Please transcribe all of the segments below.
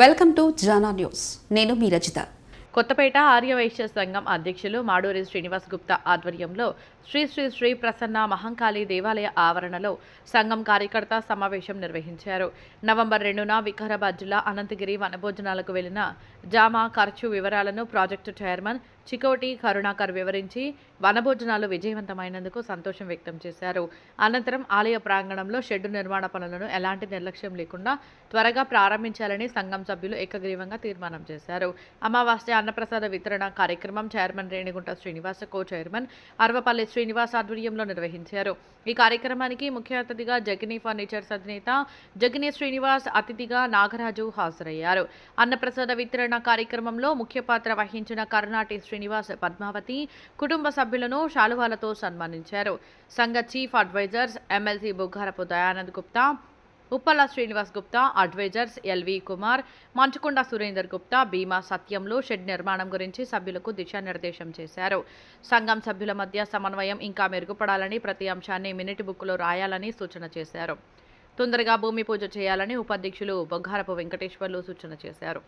Welcome to Jana news. నేను మీ రజిత కొత్తపేట ఆర్యవైశ్య సంఘం అధ్యక్షులు మాడూరి శ్రీనివాస్ గుప్తా ఆధ్వర్యంలో శ్రీ శ్రీ శ్రీ ప్రసన్న మహంకాళి దేవాలయ ఆవరణలో సంఘం కార్యకర్త సమావేశం నిర్వహించారు. నవంబర్ రెండున వికారాబాద్ జిల్లా అనంతగిరి వనభోజనాలకు వెళ్ళిన జామా ఖర్చు వివరాలను ప్రాజెక్టు చైర్మన్ చికోటి కరుణాకర్ వివరించి వనభోజనాలు విజయవంతమైనందుకు సంతోషం వ్యక్తం చేశారు. అనంతరం ఆలయ ప్రాంగణంలో షెడ్డు నిర్మాణ పనులను ఎలాంటి నిర్లక్ష్యం లేకుండా త్వరగా ప్రారంభించాలని సంఘం సభ్యులు ఏకగ్రీవంగా తీర్మానం చేశారు. అమావాస్య అన్నప్రసాద వితరణ కార్యక్రమం chairman Renigunta Srinivasa co chairman Aravapalli Srinivas ఆధ్వర్యంలో నిర్వహించారు. ఈ కార్యక్రమానికి ముఖ్య అతిథిగా జగనీ ఫర్నిచర్స్ అధినేత జగనీ శ్రీనివాస్ అతిథిగా నాగరాజు హాజరయ్యారు. అన్నప్రసాద వితరణ కార్యక్రమంలో ముఖ్య పాత్ర వహించిన కర్ణాటి శ్రీనివాస్ పద్మావతి కుటుంబ సభ్యులను శాలువాలతో సన్మానించారు. సంఘ chief advisers MLC Buggarapu Dayanand Gupta Uppala Srinivas Gupta advisers LV Kumar Manchukonda Surender Gupta Bhima సత్యంలో షెడ్ నిర్మాణం గురించి సభ్యులకు దిశానిర్దేశం చేశారు. సంఘం సభ్యుల మధ్య సమన్వయం ఇంకా మెరుగుపడాలని ప్రతి అంశాన్ని మినిట్ బుక్లో రాయాలని సూచన చేశారు. తొందరగా భూమి పూజ చేయాలని ఉపాధ్యక్షులు బొగ్గారపు వెంకటేశ్వర్లు సూచన చేశారు.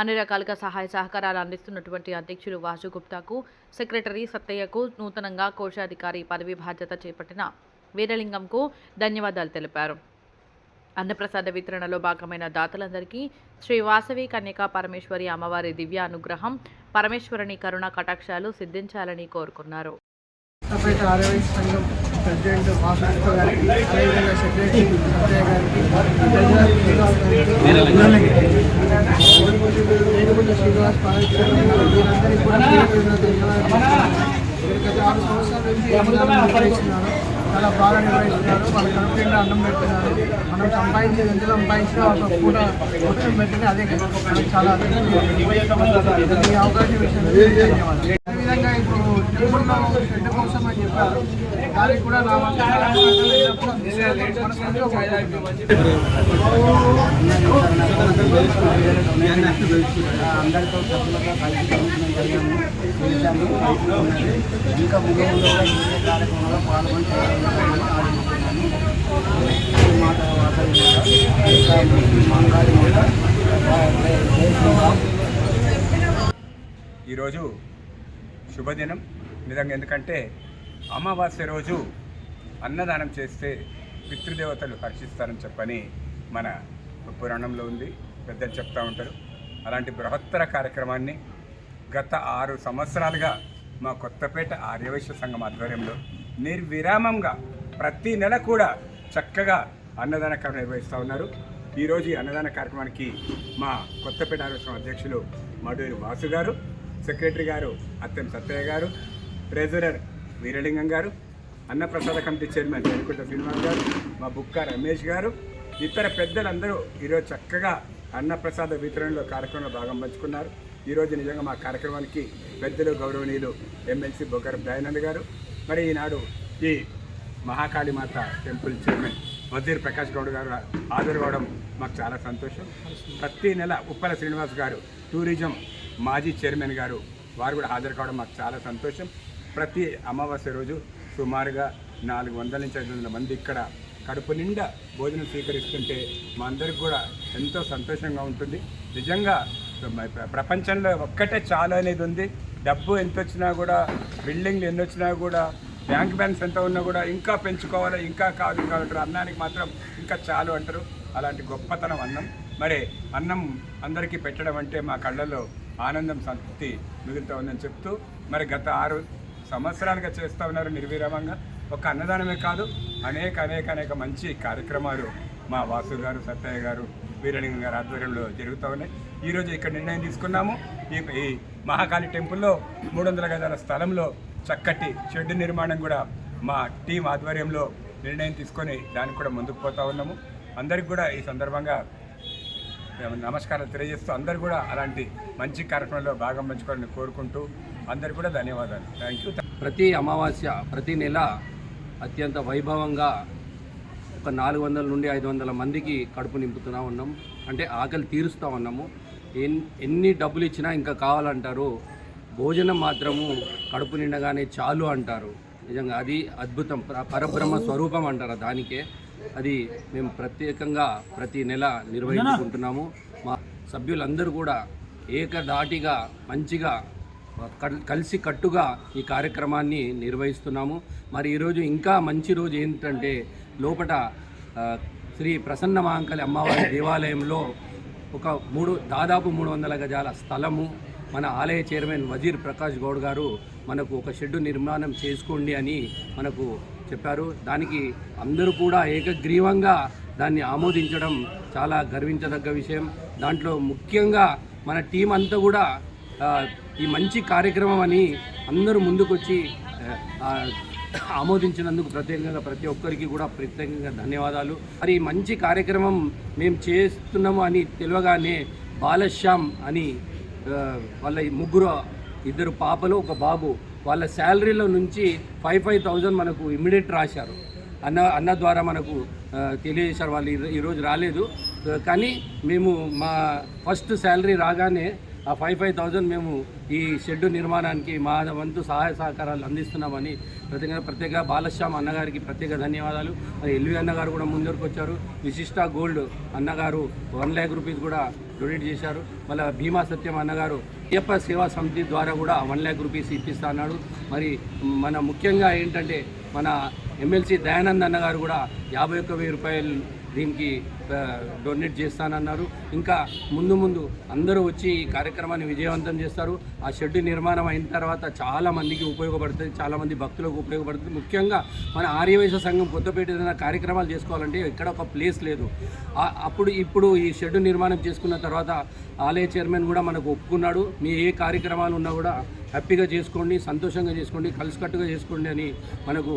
అన్ని రకాలుగా సహాయ సహకారాలు అందిస్తున్నటువంటి అధ్యక్షులు వాసుగుప్తాకు సెక్రటరీ సత్తయ్యకు నూతనంగా కోశాధికారి పదవి బాధ్యత చేపట్టిన వీరలింగంకు ధన్యవాదాలు తెలిపారు. అన్నప్రసాద వితరణలో భాగమైన దాతలందరికీ శ్రీ వాసవి కన్యకా పరమేశ్వరి అమ్మవారి దివ్య అనుగ్రహం పరమేశ్వరుని కరుణ కటాక్షాలు సిద్ధించాలని కోరుకున్నారు. ప్రెసిడెంట్ గారికి అదేవిధంగా సెక్రటరీ సత్య గారికి శ్రీనివాస్ గారికి గత ఆరు సంవత్సరాల నుంచి నిర్వహిస్తున్నారు చాలా బాగా నిర్వహిస్తున్నారు వాళ్ళ కడుపు అన్నం పెడుతున్నారు మనం సంపాదించేది ఎంత సంపాదించినా ఒక పూట మొత్తం పెట్టినా అదే మనకి చాలా ఈ అవకాశం ఇచ్చినందుకు అదేవిధంగా ఇప్పుడు టెంపుల్లో షెడ్ కోసం అని చెప్పారు దానికి కూడా నా అందరితో కలిసి ఇంకా ముందు ముందు కూడా కార్యక్రమంలో పాల్గొని మాట మంగాళి ఈరోజు శుభదినం. నిజంగా ఎందుకంటే అమావాస్య రోజు అన్నదానం చేస్తే పితృదేవతలు హర్షిస్తారని చెప్పని మన పురాణంలో ఉంది. పెద్దలు చెప్తూ ఉంటారు. అలాంటి బృహత్తర కార్యక్రమాన్ని గత ఆరు సంవత్సరాలుగా మా కొత్తపేట ఆర్యవైశ్య సంఘం ఆధ్వర్యంలో నిర్విరామంగా ప్రతి నెల కూడా చక్కగా అన్నదాన కార్యక్రమం నిర్వహిస్తూ ఉన్నారు. ఈరోజు ఈ అన్నదాన కార్యక్రమానికి మా కొత్తపేట ఆర్యవైశ్యం అధ్యక్షులు మడూరి వాసు గారు సెక్రటరీ గారు అత్తెం సత్తయ్య గారు ట్రెజరర్ వీరలింగం గారు అన్నప్రసాద కమిటీ చైర్మన్ వెనుకుంట శ్రీనివాస్ గారు మా బుక్క రమేష్ గారు ఇతర పెద్దలందరూ ఈరోజు చక్కగా అన్నప్రసాద వితరణలో కార్యక్రమంలో భాగం పంచుకున్నారు. ఈరోజు నిజంగా మా కార్యక్రమానికి పెద్దలు గౌరవనీయులు ఎమ్మెల్సీ బొగ్గర దయానంద్ గారు మరి ఈనాడు ఈ మహాకాళీమాత టెంపుల్ చైర్మన్ వజీర్ ప్రకాష్ గౌడ్ గారు హాజరు కావడం మాకు చాలా సంతోషం. ప్రతి నెల ఉప్పల శ్రీనివాస్ గారు టూరిజం మాజీ చైర్మన్ గారు వారు కూడా హాజరు కావడం మాకు చాలా సంతోషం. ప్రతి అమావాస్య రోజు సుమారుగా నాలుగు వందల నుంచి ఐదు వందల మంది ఇక్కడ కడుపు నిండా భోజనం స్వీకరిస్తుంటే మా అందరికి కూడా ఎంతో సంతోషంగా ఉంటుంది. నిజంగా ప్రపంచంలో ఒక్కటే చాలు అనేది ఉంది. డబ్బు ఎంత వచ్చినా కూడా బిల్డింగ్లు ఎన్ని వచ్చినా కూడా బ్యాంక్ బ్యాలెన్స్ ఎంత ఉన్నా కూడా ఇంకా పెంచుకోవాలి ఇంకా కాదు కావాలంటారు అన్నానికి మాత్రం ఇంకా చాలు అంటారు. అలాంటి గొప్పతనం అన్నం. మరి అన్నం అందరికీ పెట్టడం అంటే మా కళ్ళల్లో ఆనందం సంతృప్తి మిగులుతూ ఉందని చెప్తూ మరి గత ఆరు సంవత్సరాలుగా చేస్తూ ఉన్నారు నిర్విరామంగా. ఒక అన్నదానమే కాదు అనేక అనేక అనేక మంచి కార్యక్రమాలు మా వాసు గారు సత్తయ్య గారు వీరలింగం గారి ఆధ్వర్యంలో జరుగుతూ ఉన్నాయి. ఈరోజు ఇక్కడ నిర్ణయం తీసుకున్నాము. ఈ ఈ మహాకాళి టెంపుల్లో మూడు వందల గజాల స్థలంలో చక్కటి షెడ్ నిర్మాణం కూడా మా టీం ఆధ్వర్యంలో నిర్ణయం తీసుకొని దానికి కూడా ముందుకు పోతా ఉన్నాము. అందరికి కూడా ఈ సందర్భంగా మేము నమస్కారాలు తెలియజేస్తూ అందరు కూడా అలాంటి మంచి కార్యక్రమంలో భాగం పంచుకోవాలని కోరుకుంటూ అందరు కూడా ధన్యవాదాలు. థ్యాంక్ యూ ప్రతి అమావాస్య ప్రతి నెల అత్యంత వైభవంగా ఒక నాలుగు వందల నుండి ఐదు వందల మందికి కడుపు నింపుతూనే ఉన్నాం. అంటే ఆకలి తీరుస్తూ ఉన్నాము. ఎన్ ఎన్ని డబ్బులు ఇచ్చినా ఇంకా కావాలంటారు. భోజనం మాత్రము కడుపు నిండగానే చాలు అంటారు. నిజంగా అది అద్భుతం. పరబ్రహ్మ స్వరూపం అంటారు దానికే. అది మేము ప్రత్యేకంగా ప్రతి నెల నిర్వహించుకుంటున్నాము. మా సభ్యులందరూ కూడా ఏకధాటిగా మంచిగా కలిసి కట్టుగా ఈ కార్యక్రమాన్ని నిర్వహిస్తున్నాము. మరి ఈరోజు ఇంకా మంచి రోజు ఏంటంటే లోపట శ్రీ ప్రసన్న మహంకాళి అమ్మవారి దేవాలయంలో ఒక మూడు దాదాపు మూడు వందల గజాల స్థలము. మన ఆలయ చైర్మన్ వజీర్ ప్రకాష్ గౌడ్ గారు మనకు ఒక షెడ్డు నిర్మాణం చేసుకోండి అని మనకు చెప్పారు. దానికి అందరూ కూడా ఏకగ్రీవంగా దాన్ని ఆమోదించడం చాలా గర్వించదగ్గ విషయం. దాంట్లో ముఖ్యంగా మన టీం అంతా కూడా ఈ మంచి కార్యక్రమం అని అందరూ ముందుకొచ్చి ఆమోదించినందుకు ప్రత్యేకంగా ప్రతి ఒక్కరికి కూడా ప్రత్యేకంగా ధన్యవాదాలు. మరి ఈ మంచి కార్యక్రమం మేము చేస్తున్నాము అని తెలియగానే బాలశ్యామ్ అని వాళ్ళ ఈ ముగ్గురు ఇద్దరు పాపలు ఒక బాబు వాళ్ళ శాలరీలో నుంచి ఫైవ్ ఫైవ్ థౌజండ్ మనకు ఇమ్మీడియట్ రాశారు. అన్న అన్న ద్వారా మనకు తెలియజేశారు వాళ్ళు. ఈరోజు రాలేదు. కానీ మేము మా ఫస్ట్ శాలరీ రాగానే ఆ ఫైవ్ ఫైవ్ థౌజండ్ మేము ఈ షెడ్డు నిర్మాణానికి మా వంతు సహాయ సహకారాలు అందిస్తున్నామని ప్రత్యేకంగా ప్రత్యేక బాలశ్యామ్ అన్నగారికి ప్రత్యేక ధన్యవాదాలు. మరి ఎల్వి అన్నగారు కూడా ముందరకు వచ్చారు. విశిష్ట గోల్డ్ అన్నగారు వన్ ల్యాక్ రూపీస్ కూడా డొనేట్ చేశారు. మళ్ళీ భీమా సత్యం అన్నగారు అయ్యప్ప సేవా సమితి ద్వారా కూడా వన్ ల్యాక్ రూపీస్ ఇప్పిస్తా అన్నాడు. మరి మన ముఖ్యంగా ఏంటంటే మన ఎమ్మెల్సీ దయానంద్ అన్నగారు కూడా యాభై ఒక్క వెయ్యి రూపాయలు దీనికి డొనేట్ చేస్తానన్నారు. ఇంకా ముందు ముందు అందరూ వచ్చి ఈ కార్యక్రమాన్ని విజయవంతం చేస్తారు. ఆ షెడ్ నిర్మాణం అయిన తర్వాత చాలా మందికి ఉపయోగపడుతుంది చాలా మంది భక్తులకు ఉపయోగపడుతుంది. ముఖ్యంగా మన ఆర్యవైశ్య సంఘం కొత్తపేట ఏదైనా కార్యక్రమాలు చేసుకోవాలంటే ఇక్కడ ఒక ప్లేస్ లేదు. అప్పుడు ఇప్పుడు ఈ షెడ్ నిర్మాణం చేసుకున్న తర్వాత ఆలయ చైర్మన్ కూడా మనకు ఒప్పుకున్నాడు. మీ ఏ కార్యక్రమాలు ఉన్నా కూడా హ్యాపీగా చేసుకోండి సంతోషంగా చేసుకోండి కలిసికట్టుగా చేసుకోండి అని మనకు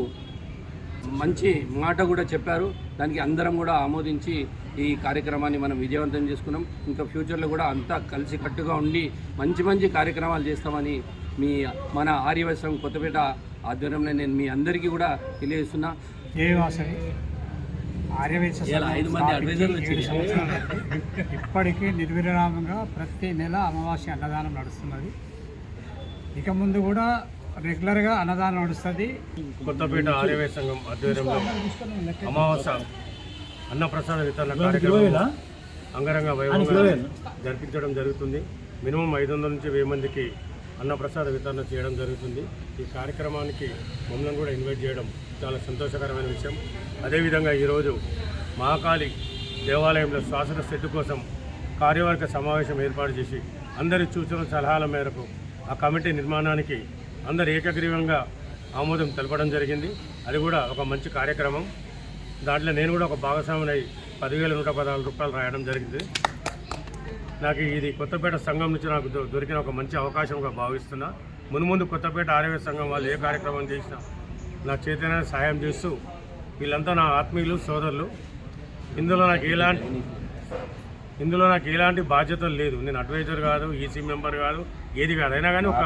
మంచి మాట కూడా చెప్పారు. దానికి అందరం కూడా ఆమోదించి ఈ కార్యక్రమాన్ని మనం విజయవంతం చేసుకున్నాం. ఇంకా ఫ్యూచర్లో కూడా అంతా కలిసికట్టుగా ఉండి మంచి మంచి కార్యక్రమాలు చేస్తామని మీ మన ఆర్యవైశ్యం కొత్తపేట ఆధ్వర్యంలో నేను మీ అందరికీ కూడా తెలియజేస్తున్నా. వచ్చారు. ఇప్పటికీ నిర్విరామంగా ప్రతి నెల అమావాస్య అన్నదానం నడుస్తున్నది. ఇక ముందు కూడా రెగ్యులర్గా అన్నదానం నడుస్తుంది. కొత్తపేట ఆర్యవే సంఘం ఆధ్వర్యంలో అమావాస్య అన్నప్రసాద వితరణ కార్యక్రమం అంగరంగ వైభవంగా జరిపించడం జరుగుతుంది. మినిమం ఐదు వందల నుంచి వెయ్యి మందికి అన్నప్రసాద వితరణ చేయడం జరుగుతుంది. ఈ కార్యక్రమానికి మమ్మల్ని కూడా ఇన్వైట్ చేయడం చాలా సంతోషకరమైన విషయం. అదేవిధంగా ఈరోజు మహాకాళి దేవాలయంలో శ్వాసన సెట్టు కోసం కార్యవర్గ సమావేశం ఏర్పాటు చేసి అందరి సూచనల సలహాల మేరకు ఆ కమిటీ నిర్మాణానికి అందరు ఏకగ్రీవంగా ఆమోదం తెలపడం జరిగింది. అది కూడా ఒక మంచి కార్యక్రమం. దాంట్లో నేను కూడా ఒక భాగస్వామిని పదివేల నూట పదహారు రూపాయలు రాయడం జరిగింది. నాకు ఇది కొత్తపేట సంఘం నుంచి నాకు దొ- దొరికిన ఒక మంచి అవకాశంగా భావిస్తున్నా. మున్ముందు కొత్తపేట ఆరోగ్య సంఘం వాళ్ళు ఏ కార్యక్రమం చేసినా నా చేతనే సాయం చేస్తూ వీళ్ళంతా నా ఆత్మీయులు సోదరులు. ఇందులో నాకు ఎలాంటి ఇందులో నాకు ఎలాంటి బాధ్యతలు లేదు. నేను అడ్వైజర్ కాదు ఈసీ మెంబర్ కాదు ఏది కాదు. అయినా కానీ ఒక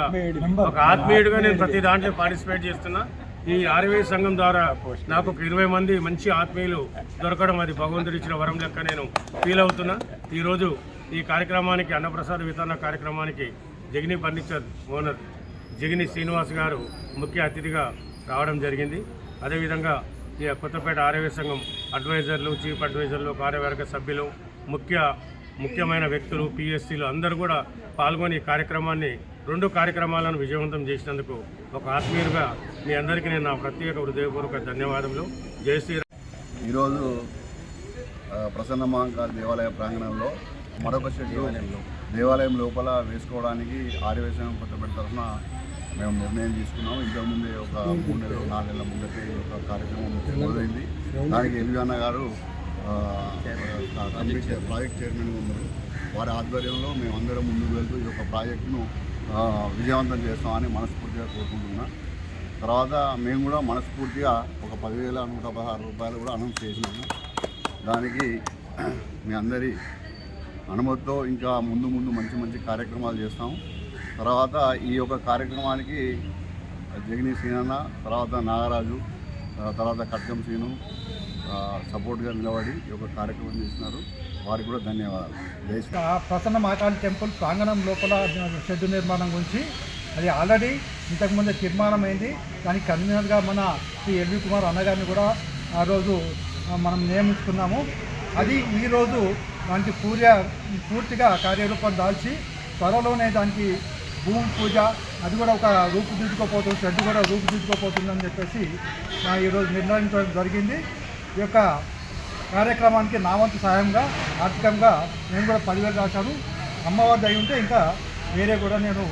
ఒక ఆత్మీయుడిగా నేను ప్రతి దాంట్లో పార్టిసిపేట్ చేస్తున్నా. ఈ ఆర్వే సంఘం ద్వారా నాకు ఒక ఇరవై మంది మంచి ఆత్మీయులు దొరకడం అది భగవంతుడు ఇచ్చిన వరం లెక్క నేను ఫీల్ అవుతున్నా. ఈరోజు ఈ కార్యక్రమానికి అన్నప్రసాద వితరణ కార్యక్రమానికి జగిని ఫర్నిచర్ ఓనర్ జగిని శ్రీనివాస్ గారు ముఖ్య అతిథిగా రావడం జరిగింది. అదేవిధంగా ఈ కొత్తపేట ఆరోగ్య సంఘం అడ్వైజర్లు చీఫ్ అడ్వైజర్లు కార్యవర్గ సభ్యులు ముఖ్య ముఖ్యమైన వ్యక్తులు పిఎస్సీలు అందరూ కూడా పాల్గొని ఈ కార్యక్రమాన్ని రెండు కార్యక్రమాలను విజయవంతం చేసినందుకు ఒక ఆత్మీయులుగా మీ అందరికీ నేను నా ప్రత్యేక హృదయపూర్వక ధన్యవాదములు. జై శ్రీరామ్ ఈరోజు ప్రసన్న మహంకాళి దేవాలయ ప్రాంగణంలో మరొక షెడ్డు దేవాలయం లోపల వేసుకోవడానికి ఆర్యవేశం కొత్తపేట తరఫున మేము నిర్ణయం తీసుకున్నాం ఇంతకుముందే ఒక మూడు నెలలు నాలుగు నెలల ముందటే ఒక కార్యక్రమం మొదలైంది. దానికి ఎల్వి అన్న గారు కమిటీ ప్రాజెక్ట్ చైర్మన్ ఉన్నారు. వారి ఆధ్వర్యంలో మేము అందరం ముందుకు వెళ్తూ ఈ యొక్క ప్రాజెక్టును విజయవంతం చేస్తామని మనస్ఫూర్తిగా కోరుకుంటున్నా. తర్వాత మేము కూడా మనస్ఫూర్తిగా ఒక పదివేల నూట పదహారు రూపాయలు కూడా అనౌన్స్ చేసినాము. దానికి మీ అందరి అనుమతితో ఇంకా ముందు ముందు మంచి మంచి కార్యక్రమాలు చేస్తాం. తర్వాత ఈ యొక్క కార్యక్రమానికి జగనీ సీనన్న తర్వాత నాగరాజు తర్వాత కట్కం సీను సపోర్ట్గా నిలబడి ఈ యొక్క కార్యక్రమం చేసినారు వారికి కూడా ధన్యవాదాలు. ఆ ప్రసన్న మాకాళి టెంపుల్ ప్రాంగణం లోపల షెడ్ నిర్మాణం గురించి అది ఆల్రెడీ ఇంతకుముందే తీర్మానం అయింది దానికి కన్వీనర్గా మన శ్రీ ఎల్వి కుమార్ అన్నగారిని కూడా ఆ రోజు మనం నియమించుకున్నాము. అది ఈరోజు దానికి పూర్య పూర్తిగా కార్యరూపం దాల్చి త్వరలోనే దానికి భూమి పూజ అది కూడా ఒక రూపుదిద్దుకోపోతుంది షెడ్ కూడా రూపుదిద్దుకోపోతుందని చెప్పేసి ఈరోజు నిర్ణయించడం జరిగింది. ఈ యొక్క కార్యక్రమానికి నా వంతు సహాయంగా ఆర్థికంగా నేను కూడా పదివేలు రాశాను. అమ్మవారి దయ ఉంటే ఇంకా వేరే కూడా నేను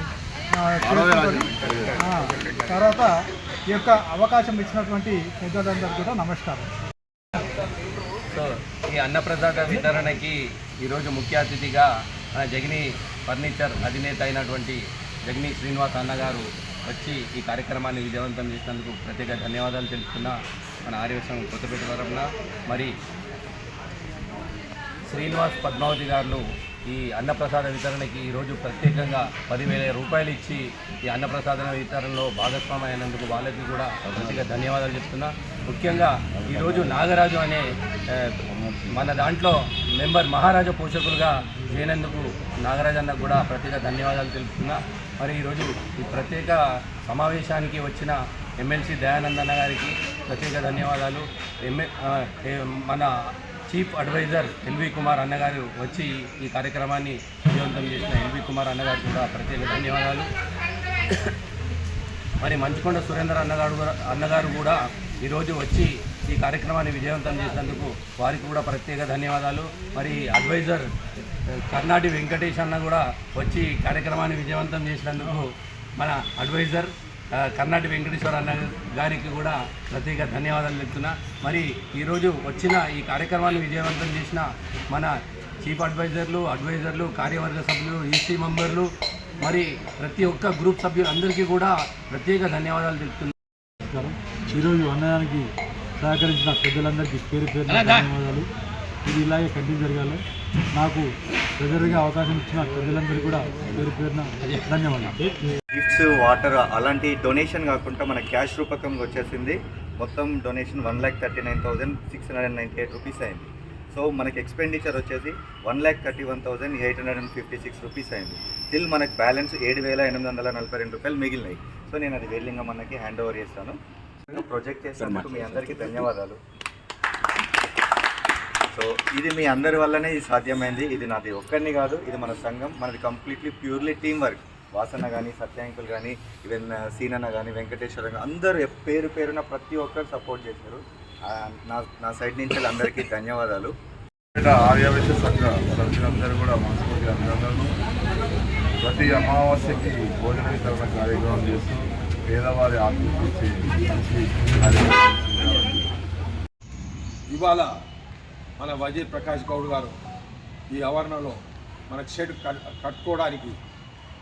తర్వాత ఈ యొక్క అవకాశం ఇచ్చినటువంటి పెద్దలందరికీ కూడా నమస్కారం. సో ఈ అన్నప్రసాద వితరణకి ఈరోజు ముఖ్య అతిథిగా జగని జగిని ఫర్నిచర్ అధినేత అయినటువంటి జగిని శ్రీనివాస్ అన్నగారు వచ్చి ఈ కార్యక్రమాన్ని విజయవంతం చేసినందుకు ప్రత్యేక ధన్యవాదాలు తెలుపుతున్న మన ఆర్యవసం కొత్తపేట తరఫున మరి శ్రీనివాస్ పద్మావతి గారు ఈ అన్నప్రసాద వితరణకి ఈరోజు ప్రత్యేకంగా పదివేల రూపాయలు ఇచ్చి ఈ అన్నప్రసాద వితరణలో భాగస్వామి అయినందుకు వాళ్ళకి కూడా ప్రత్యేక ధన్యవాదాలు చెప్తున్నా. ముఖ్యంగా ఈరోజు నాగరాజు అనే మన దాంట్లో మెంబర్ మహారాజా పోషకులుగా చేయనందుకు నాగరాజు అన్నకు కూడా ప్రత్యేక ధన్యవాదాలు తెలుపుతున్నా. మరి ఈరోజు ఈ ప్రత్యేక సమావేశానికి వచ్చిన ఎమ్మెల్సీ దయానందన్న గారికి ప్రత్యేక ధన్యవాదాలు. ఎమ్మె మన చీఫ్ అడ్వైజర్ ఎల్వి కుమార్ అన్నగారు వచ్చి ఈ కార్యక్రమాన్ని విజయవంతం చేసిన ఎల్వి కుమార్ అన్నగారు కూడా ప్రత్యేక ధన్యవాదాలు. మరి మంచుకొండ సురేందర్ అన్నగారు కూడా అన్నగారు కూడా ఈరోజు వచ్చి ఈ కార్యక్రమాన్ని విజయవంతం చేసినందుకు వారికి కూడా ప్రత్యేక ధన్యవాదాలు. మరి అడ్వైజర్ కర్ణాటి వెంకటేష్ అన్న కూడా వచ్చి ఈ కార్యక్రమాన్ని విజయవంతం చేసినందుకు మన అడ్వైజర్ కర్ణాటి వెంకటేశ్వర అన్న గారికి కూడా ప్రత్యేక ధన్యవాదాలు చెప్తున్నా. మరి ఈరోజు వచ్చిన ఈ కార్యక్రమాన్ని విజయవంతం చేసిన మన చీఫ్ అడ్వైజర్లు అడ్వైజర్లు కార్యవర్గ సభ్యులు ఈసీ మెంబర్లు మరి ప్రతి ఒక్క గ్రూప్ సభ్యులు అందరికీ కూడా ప్రత్యేక ధన్యవాదాలు తెలుపుతున్నాను ఈరోజు అన్నదానికి సహకరించిన పెద్దలందరికీ పేరు పేరున ధన్యవాదాలు. ఇది ఇలాగే కంటిన్యూ జరగాలి. నాకు రెగ్యులర్గా అవకాశం ఇచ్చిన పెద్దలందరికీ కూడా పేరు పేరున ధన్యవాదాలు. గిఫ్ట్స్ వాటర్ అలాంటి డొనేషన్ కాకుండా మన క్యాష్ రూపకంగా వచ్చేసింది. మొత్తం donation one lakh thirty nine thousand six hundred and ninety eight rupees అయింది. సో మనకి ఎక్స్పెండిచర్ వచ్చేసి one lakh thirty one thousand eight hundred and fifty six rupees అయింది. టిల్ మనకి బ్యాలెన్స్ ఏడు వేల ఎనిమిది వందల నలభై రెండు రూపాయలు మిగిలినాయి. సో నేను అది వేలింగ మనకి హ్యాండ్ ఓవర్ చేస్తాను. ప్రొజెక్ట్ చేసినందుకు మీ అందరికీ ధన్యవాదాలు. సో ఇది మీ అందరి వల్లనే ఇది సాధ్యమైంది. ఇది నాది ఒక్కరిని కాదు ఇది మన సంఘం. మనది completely purely team work. Vasanna కానీ సత్యాంకులు కానీ ఈవెన్ సీనన్న కానీ వెంకటేశ్వర కానీ అందరూ పేరు పేరున ప్రతి ఒక్కరు సపోర్ట్ చేశారు. నా నా సైడ్ నుంచి అందరికీ ధన్యవాదాలు. ఆర్యవైశ్య సంఘ సభ్యులందరూ కూడా మనస్ఫూర్తి అభినందనలు. ప్రతి అమావాస్యకి భోజన వితరణ కార్యక్రమం చేస్తూ పేదవారి ఆత్మహత్య ఇవాళ మన వజీర్ ప్రకాష్ గౌడ్ గారు ఈ ఆవరణలో మనకు షెడ్ కట్టుకోవడానికి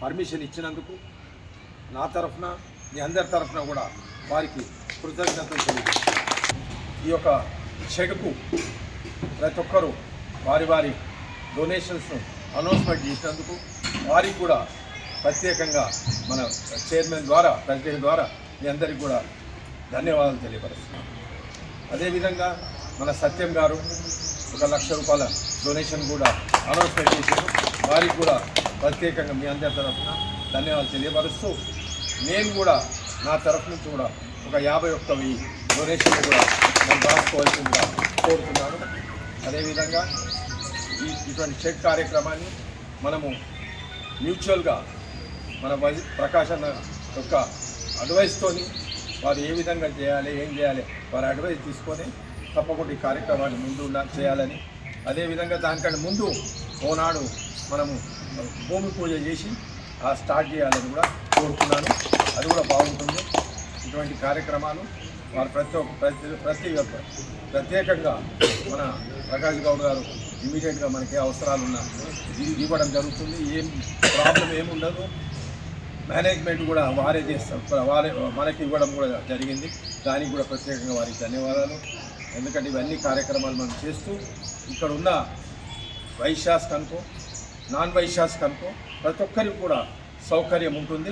పర్మిషన్ ఇచ్చినందుకు నా తరఫున మీ అందరి తరఫున కూడా వారికి కృతజ్ఞతలు తెలియజేస్తున్నాను. ఈ యొక్క షెడ్కు ప్రతి ఒక్కరూ వారి వారి డొనేషన్స్ను అనౌన్స్మెంట్ చేసినందుకు వారికి కూడా ప్రత్యేకంగా మన చైర్మన్ ద్వారా ప్రెసిడెంట్ ద్వారా మీ అందరికీ కూడా ధన్యవాదాలు తెలియపరుస్తున్నాను అదేవిధంగా మన సత్యం గారు ఒక లక్ష రూపాయల డొనేషన్ కూడా అనౌన్స్మెంట్ చేశారు. వారికి కూడా ప్రత్యేకంగా మీ అందరి తరఫున ధన్యవాదాలు తెలియపరుస్తూ నేను కూడా నా తరఫు నుంచి కూడా ఒక యాభై ఒక్క వెయ్యి డొనేషన్ కూడా నేను రాసుకోవాల్సిందిగా కోరుతున్నాను. అదేవిధంగా ఈ ఇటువంటి చెక్ కార్యక్రమాన్ని మనము మ్యూచువల్గా మన వజి ప్రకాష్ అన్న యొక్క అడ్వైస్తోని వారు ఏ విధంగా చేయాలి ఏం చేయాలి వారి అడ్వైస్ తీసుకొని తప్పకుండా ఈ కార్యక్రమాన్ని ముందు చేయాలని. అదేవిధంగా దానికంటే ముందు ఓనాడు మనము భూమి పూజ చేసి ఆ స్టార్ట్ చేయాలని కూడా కోరుతున్నాను. అది కూడా బాగుంటుంది. ఇటువంటి కార్యక్రమాలు వారు ప్రతి ఒక్క ప్రతి ప్రతి ఒక్క ప్రత్యేకంగా మన ప్రకాష్ గౌడ్ గారు ఇమీడియట్గా మనకి అవసరాలు ఉన్నా ఇవ్వడం జరుగుతుంది. ఏం ప్రాబ్లం ఏముండదు. మేనేజ్మెంట్ కూడా వారే చేస్తారు. వారే మనకి ఇవ్వడం కూడా జరిగింది. దానికి కూడా ప్రత్యేకంగా వారికి ధన్యవాదాలు. ఎందుకంటే ఇవన్నీ కార్యక్రమాలు మనం చేస్తూ ఇక్కడ ఉన్న వైశ్యాస్ కనుకో నాన్ వైశ్యాస్ కనుకో ప్రతి ఒక్కరికి కూడా సౌకర్యం ఉంటుంది.